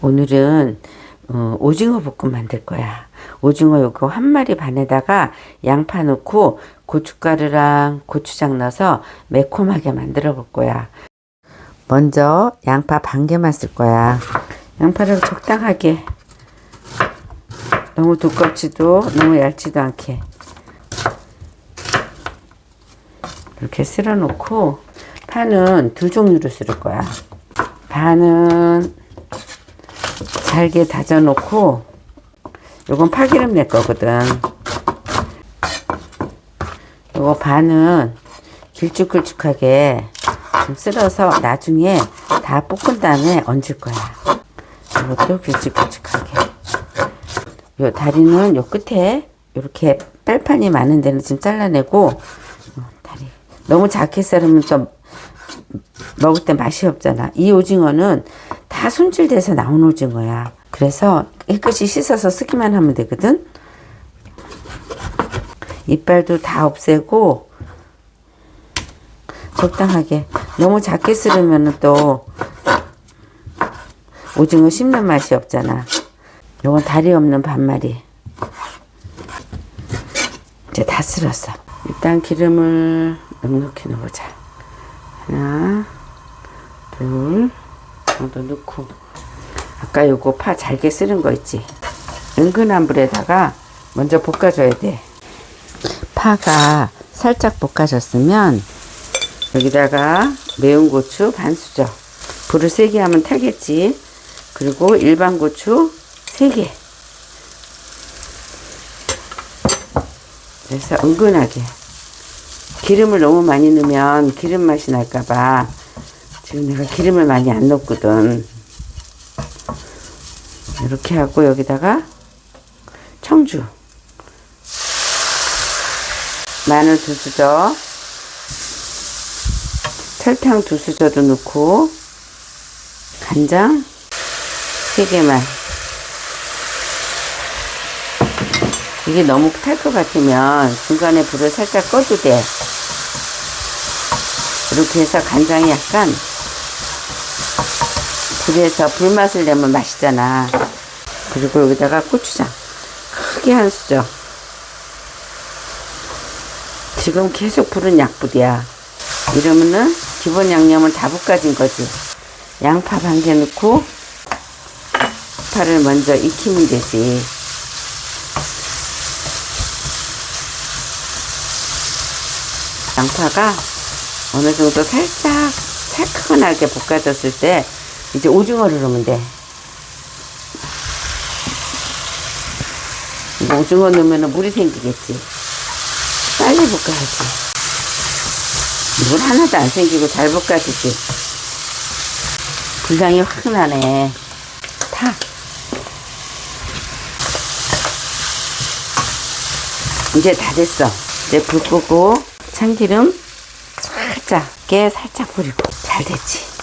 오늘은 어, 오징어 볶음 만들 거야. 오징어 요거 한 마리 반에다가 양파 넣고 고춧가루랑 고추장 넣어서 매콤하게 만들어 볼 거야. 먼저 양파 반 개만 쓸 거야. 양파를 적당하게 너무 두껍지도 너무 얇지도 않게 이렇게 쓸어 놓고 파는 두 종류로 쓸 거야. 반은 잘게 다져 놓고 요건 파기름 낼 거거든. 요거 반은 길쭉길쭉하게 좀 쓸어서 나중에 다 볶은 다음에 얹을 거야. 이것도 길쭉길쭉하게. 요 다리는 요 끝에 이렇게 빨판이 많은 데는 좀 잘라내고 어, 다리 너무 작게 썰으면 좀 먹을 때 맛이 없잖아. 이 오징어는 다 손질돼서 나온 오징어야. 그래서 깨끗이 씻어서 쓰기만 하면 되거든. 이빨도 다 없애고 적당하게 너무 작게 썰으면 또 오징어 씹는 맛이 없잖아. 요건 다리 없는 반마리. 이제 다 쓸었어. 일단 기름을 넉넉히 넣어보자. 하나, 둘, 정도 넣고. 아까 요거 파 잘게 쓰는 거 있지? 은근한 불에다가 먼저 볶아줘야 돼. 파가 살짝 볶아졌으면 여기다가 매운 고추 반 수저. 불을 세게 하면 타겠지. 그리고 일반 고추 3개. 그래서 은근하게. 기름을 너무 많이 넣으면 기름 맛이 날까봐 지금 내가 기름을 많이 안 넣거든. 이렇게 하고 여기다가 청주. 마늘 두 수저. 설탕 두 수저도 넣고 간장 세 개만. 이게 너무 탈 것 같으면 중간에 불을 살짝 꺼도 돼. 이렇게 해서 간장이 약간 불에서 불맛을 내면 맛있잖아. 그리고 여기다가 고추장 크게 한 수저. 지금 계속 불은 약불이야. 이러면은 기본 양념은 다 볶아진 거지. 양파 반 개 넣고 파를 먼저 익히면 되지. 양파가 어느 정도 살짝 살큰하게 볶아졌을 때 이제 오징어를 넣으면 돼. 오징어 넣으면 물이 생기겠지. 빨리 볶아야지. 물 하나도 안 생기고 잘 볶아지지. 불향이 확 나네. 타. 이제 다 됐어. 이제 불 끄고 참기름 살짝 깨 살짝 뿌리고 잘 됐지.